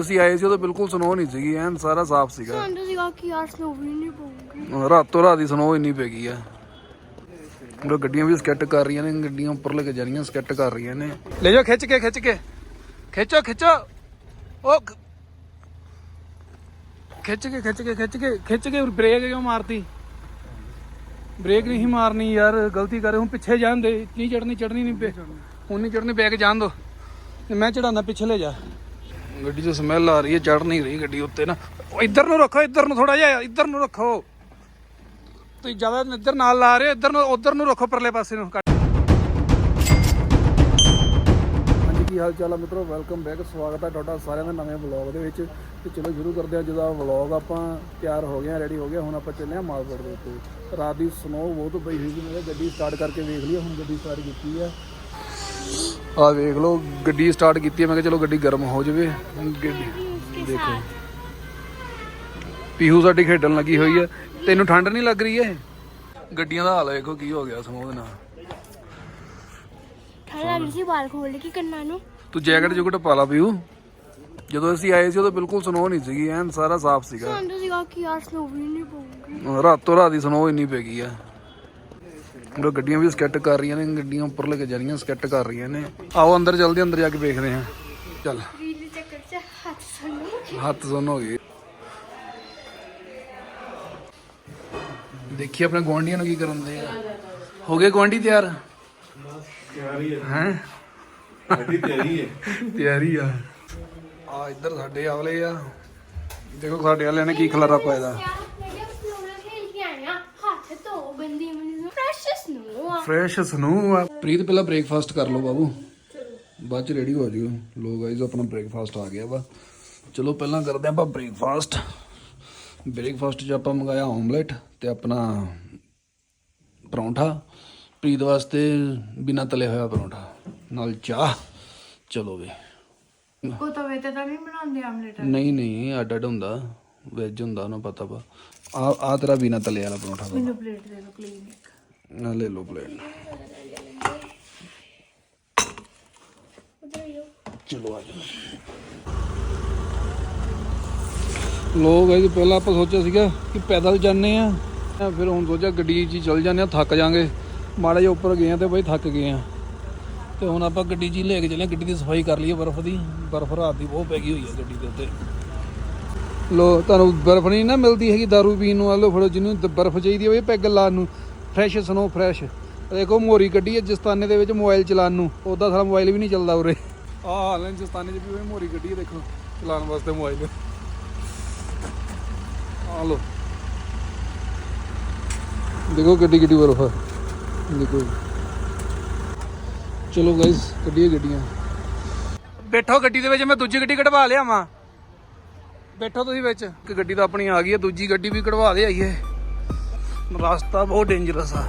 ਅਸੀਂ ਆਏ ਸੀ ਉਦੋਂ ਬਿਲਕੁਲ ਸਨੋ ਨਹੀਂ ਸੀਗੀ ਐਨ ਸਾਰਾ ਸਾਫ਼ ਸੀਗਾ। ਸਾਨੂੰ ਸੀਗਾ ਕਿ ਯਾਰ ਸਨੋ ਵੀ ਨਹੀਂ ਪਊਗੀ। ਰਾਤੋਂ ਰਾਤ ਹੀ ਸਨੋ ਇੰਨੀ ਪੈ ਗਈ ਆ। ਉਹ ਗੱਡੀਆਂ ਵੀ ਸਕੈਟ ਕਰ ਰਹੀਆਂ ਨੇ ਗੱਡੀਆਂ ਉੱਪਰ ਲੈ ਕੇ ਜਾ ਰਹੀਆਂ ਸਕੈਟ ਕਰ ਰਹੀਆਂ ਨੇ। ਲੈ ਜਾਓ ਖਿੱਚ ਕੇ ਖਿੱਚ ਕੇ। ਖਿੱਚੋ ਖਿੱਚੋ। ਉਹ ਖ- ਖਿੱਚ ਕੇ ਖਿੱਚ ਕੇ ਖਿੱਚ ਕੇ ਖਿੱਚ ਕੇ ਬ੍ਰੇਕ ਕਿਉਂ ਮਾਰਤੀ? ਬ੍ਰੇਕ ਨਹੀਂ ਮਾਰਨੀ ਯਾਰ ਗਲਤੀ ਕਰੇ ਹੁਣ ਪਿੱਛੇ ਜਾਣ ਦੇ। ਨਹੀਂ ਚੜਨੀ ਚੜਨੀ ਨਹੀਂ ਪੇ ਹੁਣ ਨਹੀਂ ਚੜਨੀ ਬੈਕ ਜਾਣ ਦੋ। ਤੇ ਮੈਂ ਚੜਾਉਂਦਾ ਪਿੱਛੇ ਲੈ ਜਾ। ਗੱਡੀ 'ਚ ਸਮੈਲ ਆ ਰਹੀ ਹੈ ਚੜ ਨਹੀਂ ਰਹੀ ਗੱਡੀ ਉੱਤੇ ਨਾ। ਇੱਧਰ ਨੂੰ ਰੱਖੋ, ਇੱਧਰ ਨੂੰ ਥੋੜਾ ਜਿਹਾ, ਇੱਧਰ ਨੂੰ ਰੱਖੋ। ਤੁਸੀਂ ਜ਼ਿਆਦਾ ਇੱਧਰ ਨਾਲ ਲਾ ਰਹੇ ਹੋ, ਇੱਧਰ ਨੂੰ, ਉੱਧਰ ਨੂੰ ਰੱਖੋ ਪਰਲੇ ਪਾਸੇ ਨੂੰ। ਹਾਂਜੀ, ਕੀ ਹਾਲ ਚਾਲ ਆ ਮਿੱਤਰੋ? ਵੈਲਕਮ ਬੈਕ ਸਵਾਗਤ ਹੈ ਤੁਹਾਡਾ ਸਾਰਿਆਂ ਦਾ ਨਵੇਂ ਵਲੌਗ ਦੇ ਵਿੱਚ। ਤੇ ਚਲੋ, ਸ਼ੁਰੂ ਕਰਦੇ ਹਾਂ ਜਿਹਦਾ ਵਲੌਗ ਆਪਾਂ ਤਿਆਰ ਹੋ ਗਏ ਰੈਡੀ ਹੋ ਗਏ, ਹੁਣ ਆਪਾਂ ਚੱਲੇ ਹਾਂ ਮਾਲਪੁਰ ਦੇ ਉੱਤੇ। ਰਾਤ ਦੀ ਸਨੋ ਬਹੁਤ ਪਈ ਹੋਈ ਸੀ ਮੈਂ ਗੱਡੀ ਸਟਾਰਟ ਕਰਕੇ ਵੇਖ ਲਈਏ, ਹੁਣ ਗੱਡੀ ਸਟਾਰਟ ਕੀਤੀ ਆ। ਆ ਵੇਖ ਲਓ ਗੱਡੀ ਸਟਾਰਟ ਕੀਤੀ ਹੈ ਮੈਂ ਕਿਹਾ ਚਲੋ ਗੱਡੀ ਗਰਮ ਹੋ ਜਾਵੇ। ਗੱਡੀ ਦੇਖੋ। ਪੀਹੂ ਸਾਡੀ ਖੇਡਣ ਲੱਗੀ ਹੋਈ ਹੈ। ਤੈਨੂੰ ਠੰਡ ਨਹੀਂ ਲੱਗ ਰਹੀ ਹੈ ਗੱਡੀਆਂ ਦਾ ਹਾਲ ਵੇਖੋ ਕੀ ਹੋ ਗਿਆ ਸਮੋਹ ਦੇ ਨਾਲ। ਠੰਡ ਲੱਗ ਰਹੀ ਸੀ ਬਾਲ ਖੋਲ ਕੇ ਕੰਨਾਂ ਨੂੰ। ਤੂੰ ਜੈਕਟ ਜੁਕਟ ਪਾ ਲਾ ਪੀਹੂ। ਜਦੋਂ ਅਸੀਂ ਆਏ ਸੀ ਉਦੋਂ ਬਿਲਕੁਲ ਸਨੋ ਨਹੀਂ ਸੀਗੀ ਐਨ ਸਾਰਾ ਸਾਫ਼ ਸੀਗਾ। ਸਾਨੂੰ ਸੀਗਾ ਕਿ ਯਾਰ ਸਨੋ ਵੀ ਨਹੀਂ ਪਊਗੀ। ਰਾਤੋਂ ਰਾਤ ਹੀ ਸਨੋ ਇੰਨੀ ਪੈ ਗਈ ਆ। ਉਹ ਗੱਡੀਆਂ ਵੀ ਸਕੈਟ ਕਰ ਰਹੀਆਂ ਨੇ ਗੱਡੀਆਂ ਉੱਪਰ ਲੈ ਕੇ ਜਾ ਰਹੀਆਂ ਸਕੈਟ ਕਰ ਰਹੀਆਂ ਨੇ। ਆਓ ਅੰਦਰ ਜਲਦੀ ਅੰਦਰ ਜਾ ਕੇ ਵੇਖਦੇ ਹਾਂ। ਚੱਲ। ਹੱਥ ਸੁੰਨ ਹੋ ਗਏ। ਦੇਖੀ ਆਪਣੇ ਗੁਆਂਢੀਆਂ ਨੂੰ ਕੀ ਕਰਨ ਦੇ ਆ। ਹੋ ਗਏ ਗੁਆਂਢੀ ਤਿਆਰ? ਤਿਆਰੀ ਹੈ? ਹੈ ਸਾਡੀ ਤਿਆਰੀ ਹੈ। ਤਿਆਰੀ ਆ। ਆ ਇੱਧਰ ਸਾਡੇ ਆਵਲੇ ਆ। ਦੇਖੋ ਸਾਡੇ ਵਾਲਿਆਂ ਨੇ ਕੀ ਖਲਾਰਾ ਪਾਇਆ ਦਾ ਮੈਂ ਕਿਹਾ ਸਨੋ ਨਾਲ ਖੇਲ ਕੇ ਆਇਆ ਹੱਥ ਧੋ ਬੰਦੀ ਮੈਨੂੰ ਫਰੈਸ਼ ਸਨੋ ਆ। ਫਰੈਸ਼ ਸਨੂ ਆ। ਪ੍ਰੀਤ ਪਹਿਲਾਂ ਬ੍ਰੇਕਫਾਸਟ ਕਰ ਲਓ ਬਾਬੂ। ਬਾਅਦ ਚ ਰੈਡੀ ਹੋ ਜਿਓ। ਲੋ ਗਾਇਜ਼ ਆਪਣਾ ਬ੍ਰੇਕਫਾਸਟ ਆ ਗਿਆ ਵਾ। ਚਲੋ ਪਹਿਲਾਂ ਕਰਦੇ ਆਪਾਂ ਬ੍ਰੇਕਫਾਸਟ ਬ੍ਰੇਕਫਾਸਟ 'ਚ ਆਪਾਂ ਮੰਗਾਇਆ ਆਮਲੇਟ ਤੇ ਆਪਣਾ ਪਰੌਂਠਾ। ਪ੍ਰੀਤ ਵਾਸਤੇ ਬਿਨਾ ਤਲੇ ਹੋਇਆ ਪਰੌਂਠਾ। ਨਾਲ ਚਾਹ। ਚਲੋ ਵੇ। ਉਹ ਤਵੇ ਤੇ ਤਾਂ ਨਹੀਂ ਬਣਾਉਂਦੇ ਆਮਲੇਟ ਨਹੀਂ ਨਹੀਂ ਅੱਡ ਅੱਡ ਹੁੰਦਾ। ਵੈਜ ਹੁੰਦਾ ਉਹਨੂੰ ਪਤਾ ਵਾ। ਆ ਆ ਤੇਰਾ ਬਿਨਾ ਤਲੇ ਵਾਲਾ ਪਰੌਂਠਾ ਵਾ ਮੈਨੂੰ ਪਲੇਟ ਦੇ ਦਿਓ ਕਲੀਨਿਕ ਨਾ ਲੈ ਲਓ ਪਲੇਟ। ਚਲੋ ਆ ਜਾਓ। ਲੋਕ ਇਹ ਪਹਿਲਾਂ ਆਪਾਂ ਸੋਚਿਆ ਸੀਗਾ ਕਿ ਪੈਦਲ ਜਾਂਦੇ ਆ ਫਿਰ ਹੁਣ ਸੋਚਿਆ ਗੱਡੀ 'ਚ ਹੀ ਚੱਲ ਜਾਂਦੇ ਆ ਥੱਕ ਜਾਾਂਗੇ। ਮਾੜਾ ਜਿਹਾ ਉੱਪਰ ਗਏ ਆ ਤੇ ਬਈ ਥੱਕ ਗਏ ਆ। ਤੇ ਹੁਣ ਆਪਾਂ ਗੱਡੀ 'ਚ ਹੀ ਲੈ ਕੇ ਚੱਲੇ ਆ, ਗੱਡੀ ਦੀ ਸਫ਼ਾਈ ਕਰ ਲਈਏ ਬਰਫ਼ ਦੀ। ਬਰਫ਼ ਰਾਤ ਦੀ ਬਹੁਤ ਪੈ ਗਈ ਹੋਈ ਆ ਗੱਡੀ ਦੇ ਉੱਤੇ। ਲੋ ਤੁਹਾਨੂੰ ਬਰਫ਼ ਨਹੀਂ ਨਾ ਮਿਲਦੀ ਹੈਗੀ दारू ਪੀਣ ਨੂੰ ਆ ਲੋ ਫੜੋ ਜਿਹਨੂੰ ਬਰਫ਼ ਚਾਹੀਦੀ ਹੋਵੇ ਪੈਗ ਲਾਉਣ ਨੂੰ ਫਰੈਸ਼ ਸਨੋ ਫਰੈਸ਼ ਦੇਖੋ ਮੋਰੀ ਗੱਡੀ ਹੈ ਜਸਤਾਨੇ ਦੇ ਵਿੱਚ ਮੋਬਾਈਲ ਚਲਾਉਣ ਨੂੰ ਉਹਦਾ ਸਾਰਾ ਮੋਬਾਈਲ ਵੀ ਨਹੀਂ ਚੱਲਦਾ ਉਰੇ। ਆਹ ਹਾਲ ਹੈ ਜਸਤਾਨੇ 'ਚ ਵੀ ਮੋਰੀ ਗੱਡੀ ਹੈ ਦੇਖੋ ਚਲਾਉਣ ਵਾਸਤੇ ਮੋਬਾਈਲ। ਆ ਲੋ ਦੇਖੋ ਗੱਡੀ ਗੱਡੀ ਬਰਫ਼। ਦੇਖੋ। ਚਲੋ ਗਾਇਸ ਗੱਡੀਆਂ ਗੱਡੀਆਂ। ਬੈਠੋ ਗੱਡੀ ਦੇ ਵਿੱਚ ਮੈਂ ਦੂਜੀ ਗੱਡੀ ਕਢਵਾ ਲਿਆਵਾਂ। ਬੈਠੋ ਤੁਸੀਂ ਵਿੱਚ। ਇੱਕ ਗੱਡੀ ਤਾਂ ਆਪਣੀ ਆ ਗਈ ਹੈ, ਦੂਜੀ ਗੱਡੀ ਵੀ ਕਢਵਾ ਦੇ ਆਈਏ। ਰਸਤਾ ਬਹੁਤ ਡੇਂਜਰਸ ਆ।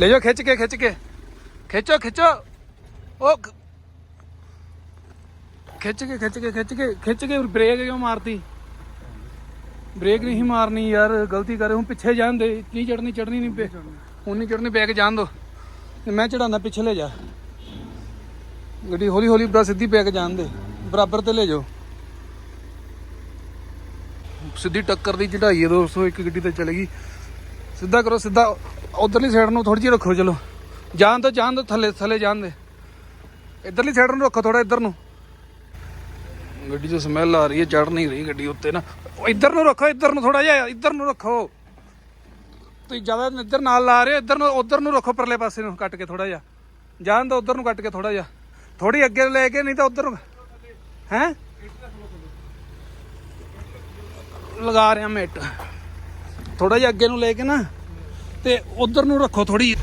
ਲੈ ਜਾਓ, ਖਿੱਚ ਕੇ ਖਿੱਚ ਕੇ। ਖਿੱਚੋ ਖਿੱਚੋ। ਉਹ ਖਿੱਚ ਕੇ ਖਿੱਚ ਕੇ ਖਿੱਚ ਕੇ ਖਿੱਚ ਕੇ, ਬ੍ਰੇਕ ਕਿਉਂ ਮਾਰਤੀ? ਬ੍ਰੇਕ ਨਹੀਂ ਮਾਰਨੀ ਯਾਰ, ਗਲਤੀ ਕਰੇ ਹੁਣ ਪਿੱਛੇ ਜਾਣ ਦੇ ਨਹੀਂ ਚੜਨੀ ਚੜਨੀ ਨਹੀਂ ਪੇ ਹੁਣ ਨਹੀਂ ਚੜਨੀ ਬੈਕ ਜਾਣ ਦੋ। ਮੈਂ ਚੜਾਉਂਦਾ ਪਿੱਛੇ ਲੈ ਜਾ। ਗੱਡੀ ਹੌਲੀ ਹੌਲੀ ਬੜਾ ਸਿੱਧੀ ਬੈਕ ਜਾਣ ਦੇ। ਬਰਾਬਰ ਤੇ ਲੈ ਜਾਓ। ਸਿੱਧੀ ਟੱਕਰ ਦੀ ਚੜਾਈ ਹੈ ਦੋਸਤੋ, ਇੱਕ ਗੱਡੀ ਤੇ ਚਲੇਗੀ ਸਿੱਧਾ ਕਰੋ, ਸਿੱਧਾ ਉਧਰਲੀ ਸਾਈਡ ਨੂੰ ਥੋੜੀ ਜਿਹੀ ਰੱਖੋ, ਚਲੋ। ਜਾਣ ਤੋਂ ਜਾਣ ਤੋਂ ਥੱਲੇ ਥੱਲੇ ਜਾਣ ਦੇ। ਇਧਰਲੀ ਸਾਈਡ ਨੂੰ ਰੱਖੋ ਥੋੜਾ ਇੱਧਰ ਨੂੰ। ਗੱਡੀ 'ਚ ਸਮੈਲ ਆ ਰਹੀ ਹੈ ਚੜ ਨਹੀਂ ਰਹੀ ਗੱਡੀ ਉੱਤੇ ਨਾ। ਉਹ ਇੱਧਰ ਨੂੰ ਰੱਖੋ, ਇੱਧਰ ਨੂੰ ਥੋੜਾ ਜਿਹਾ, ਇੱਧਰ ਨੂੰ ਰੱਖੋ। ਤੁਸੀਂ ਜ਼ਿਆਦਾ ਇੱਧਰ ਨਾਲ ਲਾ ਰਹੇ ਹੋ, ਇੱਧਰ ਨੂੰ, ਉੱਧਰ ਨੂੰ ਰੱਖੋ ਪਰਲੇ ਪਾਸੇ ਨੂੰ ਕੱਟ ਕੇ ਥੋੜਾ ਜਿਹਾ। ਜਾਣ ਦੋ ਉੱਧਰ ਨੂੰ ਕੱਟ ਕੇ ਥੋੜਾ ਜਿਹਾ। ਥੋੜੀ ਅੱਗੇ ਲੈ ਕੇ, ਨਹੀਂ ਤਾਂ ਉੱਧਰ ਨੂੰ ਹੈ? ਲਗਾ ਰਿਹਾ ਮਿੱਟ ਥੋੜਾ ਜਿਹਾ ਅੱਗੇ ਨੂੰ ਲੈ ਕੇ ਨਾ, ਤੇ ਉੱਧਰ ਨੂੰ ਰੱਖੋ ਥੋੜੀ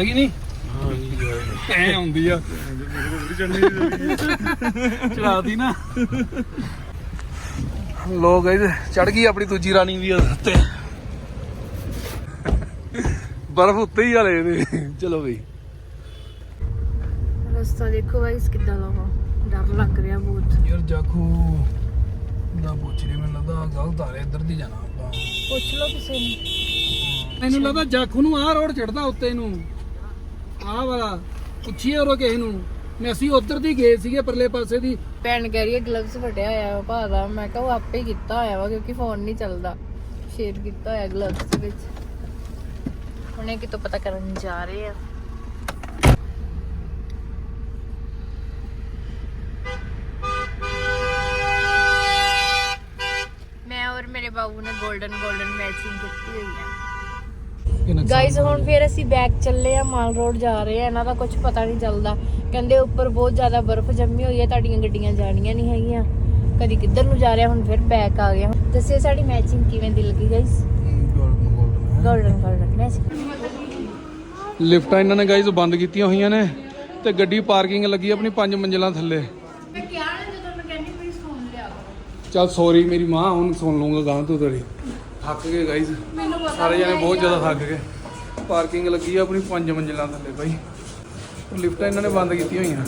ਆ ਗਈ ਨਾ ਨਹੀਂ ਐ ਹੁੰਦੀ ਆ। ਚੜਾਤੀ ਨਾ। ਲੋ ਗਏ ਚੜ ਗਈ ਆਪਣੀ ਦੂਜੀ ਰਾਣੀ ਵੀ ਉੱਤੇ। ਬਰਫ ਉੱਤੇ ਹੀ ਹਲੇ ਇਹਦੇ ਚਲੋ ਬਈ। ਰਸਤਾ ਦੇਖੋ ਗਾਇਸ ਕਿੱਦਾਂ ਵਾ। ਡਰ ਲੱਗ ਰਿਹਾ ਬਹੁਤ। ਯਾਰ ਜਾਖੂ ਦਾ ਪੁੱਛ ਰਹੀ ਮੈਨੂੰ ਲੱਗਦਾ ਗਲਤ ਆ ਰਿਹਾ ਇੱਧਰ ਦੀ ਜਾਣਾ ਆਪਾਂ। ਪੁੱਛ ਲਓ ਕਿਸੇ ਨੂੰ। ਮੈਨੂੰ ਲੱਗਦਾ ਜਾਖੂ ਨੂੰ ਆਹ ਰੋਡ ਚੜਦਾ ਉੱਤੇ ਨੂੰ। ਆਹ ਵਾਲਾ, ਪੁੱਛੀਏ ਉਹ ਕਿਸੇ ਨੂੰ। ਮੈਂ ਅਸੀਂ ਉੱਧਰ ਦੀ ਗਏ ਸੀਗੇ, ਪਰਲੇ ਪਾਸੇ ਦੀ। ਭੈਣ ਕਹਿ ਰਹੀ ਹੈ ਗਲਵਸ ਫਟਿਆ ਹੋਇਆ ਵਾ ਭਾ ਦਾ। ਮੈਂ ਕਿਹਾ ਉਹ ਆਪੇ ਹੀ ਕੀਤਾ ਹੋਇਆ ਵਾ, ਕਿਉਂਕਿ ਫੋਨ ਨਹੀਂ ਚੱਲਦਾ। ਸ਼ੇਅਰ ਕੀਤਾ ਹੋਇਆ ਗਲਵਸ ਵਿੱਚ। ਹੁਣੇ ਕਿਤੋਂ ਪਤਾ ਕਰਨ ਜਾ ਰਹੇ ਆ। ਮੈਂ ਔਰ ਮੇਰੇ ਬਾਬੂ ਨੇ 골ਡਨ 골ਡਨ ਮੈਚਿੰਗ ਕੀਤੀ ਹੋਈ ਹੈ ਗਾਈਜ਼ ਹੁਣ ਫਿਰ ਅਸੀਂ ਬੈਕ ਚੱਲੇ ਆ ਮਾਲ ਰੋਡ ਜਾ ਰਹੇ ਆ ਇਹਨਾਂ ਦਾ ਕੁਝ ਪਤਾ ਨਹੀਂ ਚੱਲਦਾ। ਕਹਿੰਦੇ ਉੱਪਰ ਬਹੁਤ ਜ਼ਿਆਦਾ ਬਰਫ਼ ਜੰਮੀ ਹੋਈ ਹੈ ਤੁਹਾਡੀਆਂ ਗੱਡੀਆਂ ਜਾਣੀਆਂ ਨਹੀਂ ਹੈਗੀਆਂ। ਕਦੀ ਕਿੱਧਰ ਨੂੰ ਜਾ ਰਿਹਾ ਹੁਣ ਫਿਰ ਬੈਕ ਆ ਗਿਆ। ਦੱਸਿਓ ਸਾਡੀ ਮੈਚਿੰਗ ਕਿਵੇਂ ਦੀ ਲੱਗੀ ਗਾਈਜ਼ 골ਡਨ 골ਡਨ ਮੈਚਿੰਗ ਲਿਫਟਾਂ ਇਹਨਾਂ ਨੇ ਗਾਈਜ਼ ਬੰਦ ਕੀਤੀਆਂ ਹੋਈਆਂ ਨੇ ਤੇ ਗੱਡੀ ਪਾਰਕਿੰਗ ਲੱਗੀ ਆਪਣੀ ਪੰਜ ਮੰਜ਼ਿਲਾਂ ਥੱਲੇ। ਮੈਂ ਕਿਹਾ ਨਾ ਜਦੋਂ ਮੈਂ ਕਹਿੰਦੀ ਪਲੀਜ਼ ਫੋਨ ਲਿਆ। ਚੱਲ ਸੌਰੀ ਮੇਰੀ ਮਾਂ ਹੁਣ ਸੁਣ ਲੂੰਗਾ ਗਾਂ ਤੋਂ ਤੇਰੀ। ਥੱਕ ਗਏ ਪਤਾ ਸਾਰੇ ਜਣੇ ਬਹੁਤ ਜ਼ਿਆਦਾ ਥੱਕ ਗਏ। ਪਾਰਕਿੰਗ ਲੱਗੀ ਆ ਆਪਣੀ ਪੰਜ ਮੰਜ਼ਿਲਾਂ ਥੱਲੇ ਬਾਈ। ਲਿਫਟਾਂ ਇਹਨਾਂ ਨੇ ਬੰਦ ਕੀਤੀਆਂ ਹੋਈਆਂ।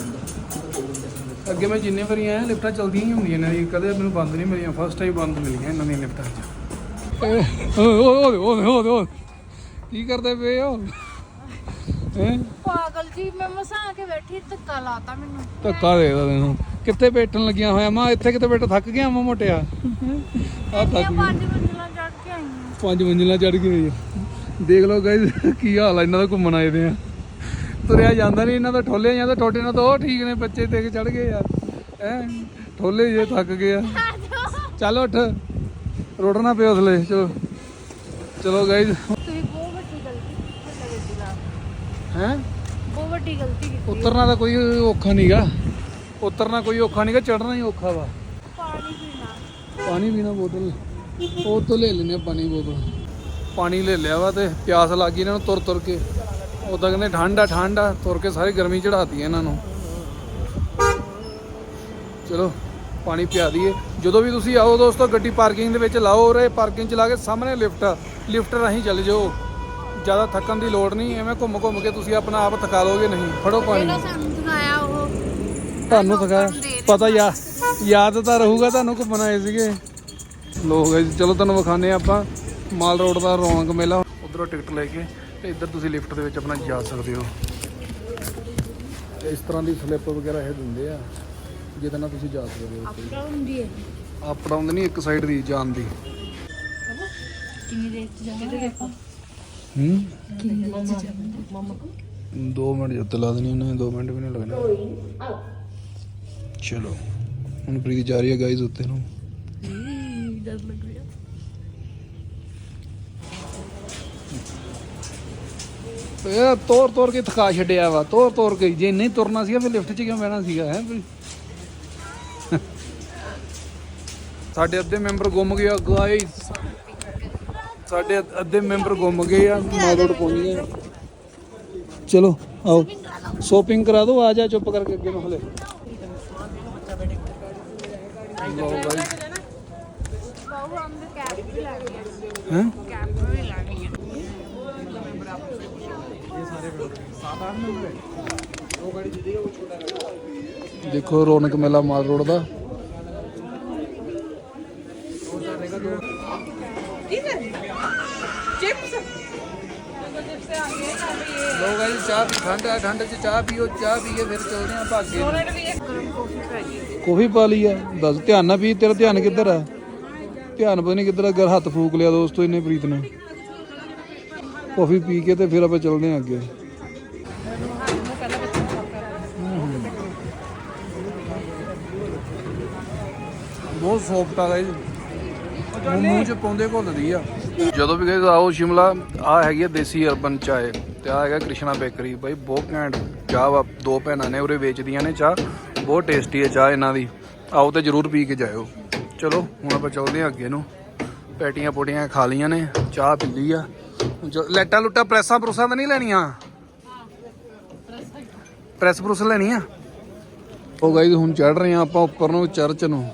ਅੱਗੇ ਮੈਂ ਜਿੰਨੇ ਵਾਰੀ ਆਇਆ ਲਿਫਟਾਂ ਚਲਦੀਆਂ ਹੀ ਹੁੰਦੀਆਂ ਨੇ ਕਦੇ ਮੈਨੂੰ ਬੰਦ ਨਹੀਂ ਮਿਲੀਆਂ। ਫਸਟ ਟਾਈਮ ਬੰਦ ਮਿਲੀਆਂ ਇਹਨਾਂ ਦੀਆਂ ਲਿਫਟਾਂ 'ਚ। ਓਏ ਓਏ ਓਏ ਓਏ ਓਏ ਕੀ ਕਰਦੇ ਪਏ ਹੋ? ਪਾਗਲ ਜੀ ਮੈਂ ਮਸਾਂ ਕੇ ਬੈਠੀ ਧੱਕਾ ਲਾਤਾ ਮੈਨੂੰ। ਧੱਕਾ ਦੇ ਦਾ ਤੈਨੂੰ। ਕਿੱਥੇ ਬੈਠਣ ਲੱਗਿਆ ਹੋਇਆ ਮਾਂ ਇੱਥੇ ਕਿਤੇ ਬੈਠ ਥੱਕ ਗਿਆ ਮਾਂ ਮੋਟਿਆ। ਆ ਥੱਕ ਮੈਂ ਗਿਆ। ਪੰਜ ਮੰਜ਼ਿਲਾਂ ਚੜ ਕੇ ਆਈ ਪੰਜ ਮੰਜ਼ਿਲਾਂ ਚੜ ਗਏ ਹੋਈ ਆ ਦੇਖ ਲਓ ਗਾਇਸ ਕੀ ਹਾਲ ਆ ਇਹਨਾਂ ਦਾ ਘੁੰਮਣ ਆਏ ਦੇ ਆ। ਤੁਰਿਆ ਜਾਂਦਾ ਨਹੀਂ ਇਹਨਾਂ ਦਾ ਠੋਲੇ ਜਾਂਦਾ ਟੋਟੇ ਨਾਲ ਤਾਂ ਉਹ ਠੀਕ ਨੇ ਬੱਚੇ ਤੇ ਚੜ ਗਏ ਯਾਰ ਹੈ ਠੋਲੇ ਜੇ ਥੱਕ ਗਏ ਆ। ਚੱਲ ਉੱਠ ਰੋੜਨਾ ਪਿਓ ਥਲੇ ਚਲੋ। ਚਲੋ ਗਾਇਸ ਤੁਸੀਂ ਬਹੁਤ ਵੱਡੀ ਗਲਤੀ ਕੀਤੀ ਹੈ ਗੱਡੀ ਨਾਲ। ਹੈ? ਬਹੁਤ ਵੱਡੀ ਗਲਤੀ ਕੀਤੀ। ਉਤਰਨਾ ਤਾਂ ਕੋਈ ਔਖਾ ਨਹੀਂਗਾ ਉਤਰਨਾ ਕੋਈ ਔਖਾ ਨਹੀਂਗਾ ਚੜਨਾ ਹੀ ਔਖਾ ਵਾ। ਪਾਣੀ ਪੀਣਾ। ਪਾਣੀ ਪੀਣਾ ਬੋਤਲ। ਉਹ ਤੋਂ ਲੈ ਲੈਨੇ ਪਾਣੀ ਬੋਤਲ। ਪਾਣੀ ਲੈ ਲਿਆ ਵਾ ਤੇ ਪਿਆਸ ਲੱਗ ਗਈ ਇਹਨਾਂ ਨੂੰ ਤੁਰ ਤੁਰ ਕੇ। ਉਦਾਂ ਕਹਿੰਦੇ ਠੰਡ ਆ ਠੰਡ ਆ ਤੁਰ ਕੇ ਸਾਰੀ ਗਰਮੀ ਚੜਾਤੀ ਇਹਨਾਂ ਨੂੰ। ਚਲੋ ਪਾਣੀ ਪਿਆ ਦਈਏ ਜਦੋਂ ਵੀ ਤੁਸੀਂ ਆਓ ਦੋਸਤੋ ਗੱਡੀ ਪਾਰਕਿੰਗ ਦੇ ਵਿੱਚ ਲਾਓ ਉਰੇ ਪਾਰਕਿੰਗ ਚ ਲਾ ਕੇ ਸਾਹਮਣੇ ਲਿਫਟ ਲਿਫਟ ਰਾਹੀਂ ਚੱਲ ਜਾਓ। ਜ਼ਿਆਦਾ ਥੱਕਣ ਦੀ ਲੋੜ ਨਹੀਂ ਐਵੇਂ ਘੁੰਮ ਘੁੰਮ ਕੇ ਤੁਸੀਂ ਆਪਣਾ ਆਪ ਥਕਾ ਲੋਗੇ ਨਹੀਂ। ਫੜੋ ਪਾਣੀ। ਸਾਨੂੰ ਦਿਖਾਇਆ ਉਹ। ਤੁਹਾਨੂੰ ਥਕਾਇਆ ਪਤਾ ਯਾ ਯਾਦ ਤਾਂ ਰਹੂਗਾ ਤੁਹਾਨੂੰ ਘੁੰਮਣ ਆਏ ਸੀਗੇ। ਲੋਕ ਹੈ ਚਲੋ ਤੁਹਾਨੂੰ ਵਿਖਾਣੇ ਆਪਾਂ। ਮਾਲ ਰੋਡ ਦਾ ਰੌਣਕ ਮੇਲਾ। ਉਧਰੋਂ ਟਿਕਟ ਲੈ ਕੇ ਤੇ ਇੱਧਰ ਤੁਸੀਂ ਲਿਫਟ ਦੇ ਵਿੱਚ ਆਪਣਾ ਜਾ ਸਕਦੇ ਹੋ। ਇਸ ਤਰ੍ਹਾਂ ਦੀ ਸਲਿੱਪ ਵਗੈਰਾ ਇਹ ਦਿੰਦੇ ਆ ਜਿਹਦੇ ਨਾਲ ਤੁਸੀਂ ਜਾ ਸਕਦੇ ਹੋ ਅਪ ਡਾਊਨ ਨਹੀਂ ਇੱਕ ਸਾਈਡ ਦੀ ਜਾਣ ਦੀ। ਕਿੰਨੀ ਦੇਰ ਚ ਜਾਂਦੇ ਦੇਖੋ? ਹੂੰ? ਕਿੰਨੀ ਦੇਰ ਚ ਜਾਂਦੇ ਮਮਾ 2 ਮਿੰਟ ਜੱਤ ਲਾ ਦੇਣੀ ਉਹਨੇ 2 ਮਿੰਟ ਵੀ ਨਹੀਂ ਲੱਗਣੇ। ਚਲੋ ਹੁਣ ਪ੍ਰੀਤ ਜਾ ਰਹੀ ਹੈ ਗਾਈਜ਼ ਉੱਤੇ ਨੂੰ। ਡਰ ਲੱਗ ਰਿਹਾ। ਇਹ ਤੋਰ ਤੋਰ ਕੇ ਥਕਾ ਛੱਡਿਆ ਵਾ ਤੋਰ ਤੋਰ ਕੇ। ਜੇ ਨਹੀਂ ਤੁਰਨਾ ਸੀਗਾ ਫਿਰ ਲਿਫਟ 'ਚ ਕਿਉਂ ਬਹਿਣਾ ਸੀਗਾ ਹੈ ਸਾਡੇ ਅੱਧੇ ਮੈਂਬਰ ਗੁੰਮ ਗਏ ਗਾਇਸ ਸਾਡੇ ਅੱਧ- ਅੱਧੇ ਮੈਂਬਰ ਗੁੰਮ ਗਏ ਆ। ਮਾਦੋੜ ਪਹੁੰਚ ਗਏ ਚਲੋ ਆਓ। ਸ਼ੋਪਿੰਗ ਕਰਾ ਦੋ ਆ ਜਾ ਚੁੱਪ ਕਰਕੇ ਅੱਗੇ ਨੂੰ ਹਲੇ। ਲਓ guys। ਬਾਬੂ ਹਮ ਨੇ ਕੈਪ ਵੀ ਲੈਣੀ ਹੈ ਹੈਂ ਕੈਪ ਵੀ ਲੈਣੀ ਹੈ ਦੇਖੋ ਰੌਣਕ ਮੇਲਾ ਮਾਲ ਰੋਡ ਦਾ। ਲੋਕ ਆਈ ਚਾਹ ਪੀ ਠੰਡ ਆ ਠੰਡ 'ਚ ਚਾਹ ਪੀਓ ਚਾਹ ਪੀ ਕੇ ਫਿਰ ਚੱਲਦੇ ਆ ਭਾਗੇ। ਗਰਮ ਕਾਫੀ ਪਾਈ ਕਾਫੀ ਪਾ ਲਈ ਆ ਦੱਸ ਧਿਆਨ ਨਾਲ ਪੀ ਤੇਰਾ ਧਿਆਨ ਕਿੱਧਰ ਆ ਧਿਆਨ ਪਤਾ ਨਹੀਂ ਕਿੱਧਰ ਆ ਗਰ ਹੱਥ ਫੂਕ ਲਿਆ ਦੋਸਤੋ ਇਹਨੇ ਪ੍ਰੀਤ ਨੇ ਕਾਫੀ ਪੀ ਕੇ ਤੇ ਫਿਰ ਆਪਾਂ ਚੱਲਦੇ ਹਾਂ ਅੱਗੇ। ਬਹੁਤ ਸੌਫਟ ਆ ਗਾਇਸ। ਮੂੰਹ ਚ ਪਾਉਂਦੇ ਘੁੱਲਦੀ ਆ। ਜਦੋਂ ਵੀ ਗਏ ਆਓ ਸ਼ਿਮਲਾ। ਆ ਹੈਗੀ ਆ ਦੇਸੀ ਅਰਬਨ ਚਾਏ ਤੇ ਆ ਹੈਗਾ ਕ੍ਰਿਸ਼ਨਾ ਬੇਕਰੀ। ਬਾਈ, ਬਹੁਤ ਘੈਂਟ ਚਾਹ ਵਾ। ਦੋ ਭੈਣਾਂ ਨੇ ਉਰੇ ਵੇਚਦੀਆਂ ਨੇ ਚਾਹ। ਬਹੁਤ ਟੇਸਟੀ ਹੈ ਚਾਹ ਇਹਨਾਂ ਦੀ। ਆਓ ਤੇ ਜਰੂਰ ਪੀ ਕੇ ਜਾਇਓ। ਚਲੋ, ਹੁਣ ਆਪਾਂ ਚੱਲਦੇ ਹਾਂ ਅੱਗੇ ਨੂੰ। ਪੈਟੀਆਂ ਪੋਟੀਆਂ ਖਾ ਲੀਆਂ ਨੇ। ਚਾਹ ਪੀ ਲਈ ਆ। ਹੁਣ ਚੱਲ- ਲੈਟਾਂ ਪ੍ਰੈਸਾਂ ਪ੍ਰੂਸਾਂ ਤਾਂ ਨਹੀਂ ਲੈਣੀਆਂ? ਪ੍ਰੈਸ ਪ੍ਰੂਸ ਲੈਣੀ ਆ? ਉਹ ਗਾਈਜ਼ ਹੁਣ ਚੜ ਰਹੇ ਆ ਆਪਾਂ ਉੱਪਰ ਨੂੰ ਚਰਚ ਨੂੰ।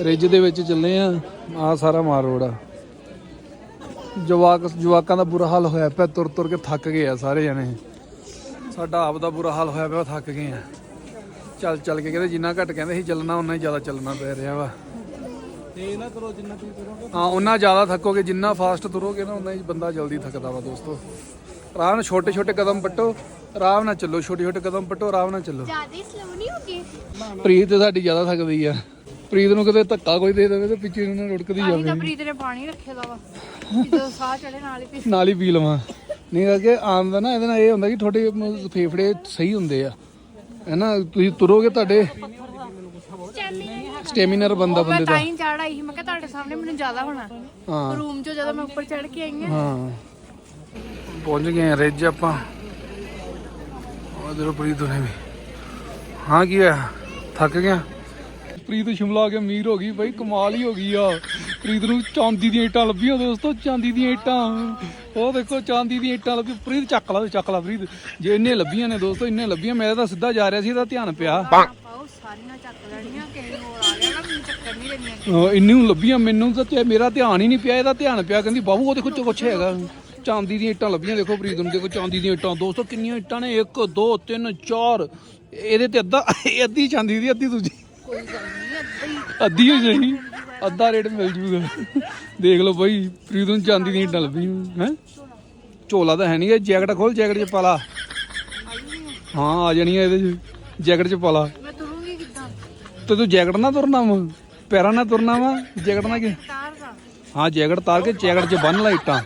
ਰਿੱਜ ਦੇ ਵਿੱਚ ਚੱਲੇ ਆ ਆ ਸਾਰਾ ਮਾਰ ਰੋਡ ਆ। ਜਵਾਕ, ਜਵਾਕਾਂ ਦਾ ਬੁਰਾ ਹਾਲ ਹੋਇਆ ਪਿਆ, ਤੁਰ ਤੁਰ ਕੇ ਥੱਕ ਗਏ ਆ ਸਾਰੇ ਜਣੇ। ਸਾਡਾ ਆਪ ਦਾ ਬੁਰਾ ਹਾਲ ਹੋਇਆ ਪਿਆ, ਥੱਕ ਗਏ ਆ। ਚੱਲ ਚੱਲ ਕੇ ਕਹਿੰਦੇ ਜਿੰਨਾ ਘੱਟ ਕਹਿੰਦੇ ਸੀ, ਚੱਲਣਾ ਉਨਾ ਹੀ ਜ਼ਿਆਦਾ ਚੱਲਣਾ ਪੈ ਰਿਹਾ ਵਾ। ਤੇ ਨਾ ਕਰੋ ਜਿੰਨਾ ਤੁਸੀਂ ਕਰੋਗੇ ਹਾਂ ਉਨਾ ਜ਼ਿਆਦਾ ਥੱਕੋਗੇ ਜਿੰਨਾ ਫਾਸਟ ਤੁਰੋਗੇ ਨਾ ਉਨਾ ਹੀ ਬੰਦਾ ਜਲਦੀ ਥੱਕਦਾ ਵਾ ਦੋਸਤੋ। ਆਰਾਮ ਨਾਲ ਛੋਟੇ ਛੋਟੇ ਕਦਮ ਪੱਟੋ ਆਰਾਮ ਨਾਲ ਚੱਲੋ ਛੋਟੇ ਛੋਟੇ ਕਦਮ ਪੱਟੋ ਆਰਾਮ ਨਾਲ ਚੱਲੋ। ਜ਼ਿਆਦਾ ਸਲੋ ਨਹੀਂ ਹੋ ਗਈ ਪ੍ਰੀਤ ਤੇ ਸਾਡੀ ਜ਼ਿਆਦਾ ਥੱਕਦੀ ਆ। ਪ੍ਰੀਤ ਨੂੰ ਕਿਤੇ ਧੱਕਾ ਕੋਈ ਦੇ ਦੇਵੇ ਤੇ ਪਿੱਛੇ ਨੂੰ ਰੁੜਕਦੀ ਆਹੀ ਤਾਂ ਜਾਵੇ ਪ੍ਰੀਤ ਨੇ ਪਾਣੀ ਰੱਖਿਆ ਦਾ ਵਾ। ਜਦੋਂ ਸਾਹ ਚੜੇ ਨਾਲ ਹੀ ਪੀ ਨਾਲ ਹੀ ਪੀ ਲਵਾਂ। ਨਹੀਂ ਅੱਗੇ ਆਮ ਦਾ ਨਾ ਇਹਦੇ ਨਾਲ ਇਹ ਹੁੰਦਾ ਕਿ ਤੁਹਾਡੇ ਮ- ਫੇਫੜੇ ਸਹੀ ਹੁੰਦੇ ਆ। ਹੈਨਾ ਤੁਸੀਂ ਤੁਰੋਗੇ ਤੁਹਾਡੇ ਸਟੈਮਿਨਰ ਬੰਦਾ ਮੈਂ ਬੰਦੇ ਤਾਂ ਦਾ। ਹੀ ਚੜ ਆਈ ਸੀ ਮੈਂ ਕਿਹਾ ਤੁਹਾਡੇ ਸਾਹਮਣੇ ਮੈਨੂੰ ਜ਼ਿਆਦਾ ਹੋਣਾ। ਹਾਂ। ਰੂਮ 'ਚੋਂ ਜਦੋਂ ਮੈਂ ਉੱਪਰ ਚੜ ਕੇ ਆਈ ਹਾਂ ਹਾਂ। ਪਹੁੰਚ ਗਏ ਆ ਰਿੱਜ ਆਪਾਂ। ਉਧਰ ਪ੍ਰੀਤ ਨੇ ਵੀ। ਹਾਂ ਕੀ ਹੋਇਆ? ਥੱਕ ਗਿਆ ਪ੍ਰੀਤ ਸ਼ਿਮਲਾ ਆ ਕੇ ਅਮੀਰ ਹੋ ਗਈ ਬਾਈ ਕਮਾਲ ਹੀ ਹੋ ਗਈ ਆ। ਪ੍ਰੀਤ ਨੂੰ ਚਾਂਦੀ ਦੀਆਂ ਇੱਟਾਂ ਲੱਭੀਆਂ ਦੋਸਤੋ ਚਾਂਦੀ ਦੀਆਂ ਇੱਟਾਂ। ਉਹ ਦੇਖੋ ਚਾਂਦੀ ਦੀਆਂ ਇੱਟਾਂ ਲੱਭੀ। ਪ੍ਰੀਤ ਚੱਕ ਲਾ ਚੱਕ ਲਾ ਪ੍ਰੀਤ। ਜੇ ਇੰਨੇ ਲੱਭੀਆਂ ਨੇ ਦੋਸਤੋ ਇੰਨੇ ਲੱਭੀਆਂ ਮੇਰਾ ਤਾਂ ਸਿੱਧਾ ਜਾ ਰਿਹਾ ਸੀ ਇਹਦਾ ਧਿਆਨ ਪਿਆ। ਪਾਓ ਸਾਰੀਆਂ ਚੱਕ ਲੈਣੀਆਂ ਕਿਸੇ ਹੋਰ ਆ ਗਿਆ ਨਾ ਮੈਨੂੰ ਚੱਕਰ ਨਹੀਂ ਦੇਣੀਆਂ ਅਹ ਇੰਨੀ ਨੂੰ ਲੱਭੀਆਂ ਮੈਨੂੰ ਤਾਂ ਤੇ ਮੇਰਾ ਧਿਆਨ ਹੀ ਨਹੀਂ ਪਿਆ ਇਹਦਾ ਧਿਆਨ ਪਿਆ ਕਹਿੰਦੀ ਬਾਬੂ ਉਹ ਦੇਖੋ ਚ ਕੁਛ ਹੈਗਾ। ਚਾਂਦੀ ਦੀਆਂ ਇੱਟਾਂ ਲੱਭੀਆਂ ਦੇਖੋ ਪ੍ਰੀਤ ਨੂੰ ਦੇਖੋ ਚਾਂਦੀ ਦੀਆਂ ਇੱਟਾਂ ਦੋਸਤੋ ਕਿੰਨੀਆਂ ਇੱਟਾਂ ਨੇ 1 2 3 4 ਇਹਦੇ ਤੇ ਅੱਧਾ ਇਹ ਅੱਧੀ ਚਾਂਦੀ ਦੀ ਅੱਧੀ ਦੂਜੀ। ਕੋਈ ਗੱਲ ਨਹੀਂ ਅੱਧਾ। ਹੀ ਅੱਧੀ ਹੋ ਜਾਣੀ ਅੱਧਾ ਰੇਟ ਮਿਲ ਜੂਗਾ। ਦੇਖ ਲਓ ਬਾਈ ਪ੍ਰੀਤ ਨੂੰ ਚਾਂਦੀ ਦੀਆਂ ਇੱਟਾਂ ਲੱਭੀਆਂ ਹੈ? ਝੋਲਾ ਤਾਂ ਹੈ ਨਹੀਂ ਇਹ ਜੈਕਟ ਖੋਲ ਜੈਕਟ 'ਚ ਪਾ ਲਾ। ਹਾਂ ਆ ਜਾਣੀ ਇਹਦੇ 'ਚ ਜੈਕਟ 'ਚ ਪਾ ਲਾ। ਮੈਂ ਤੁਰੂੰਗੀ ਕਿੱਦਾਂ ਤੇ ਤੂੰ ਜੈਕਟ ਨਾ ਤੁਰਨਾ ਵਾ ਪੈਰਾਂ ਨਾਲ ਤੁਰਨਾ ਵਾ ਜੈਕਟ ਨਾਲ ਕੀ? ਹਾਂ ਜੈਕਟ ਤਾਰ ਕੇ ਜੈਕਟ 'ਚ ਬੰਨ ਲਾ ਇੱਟਾਂ।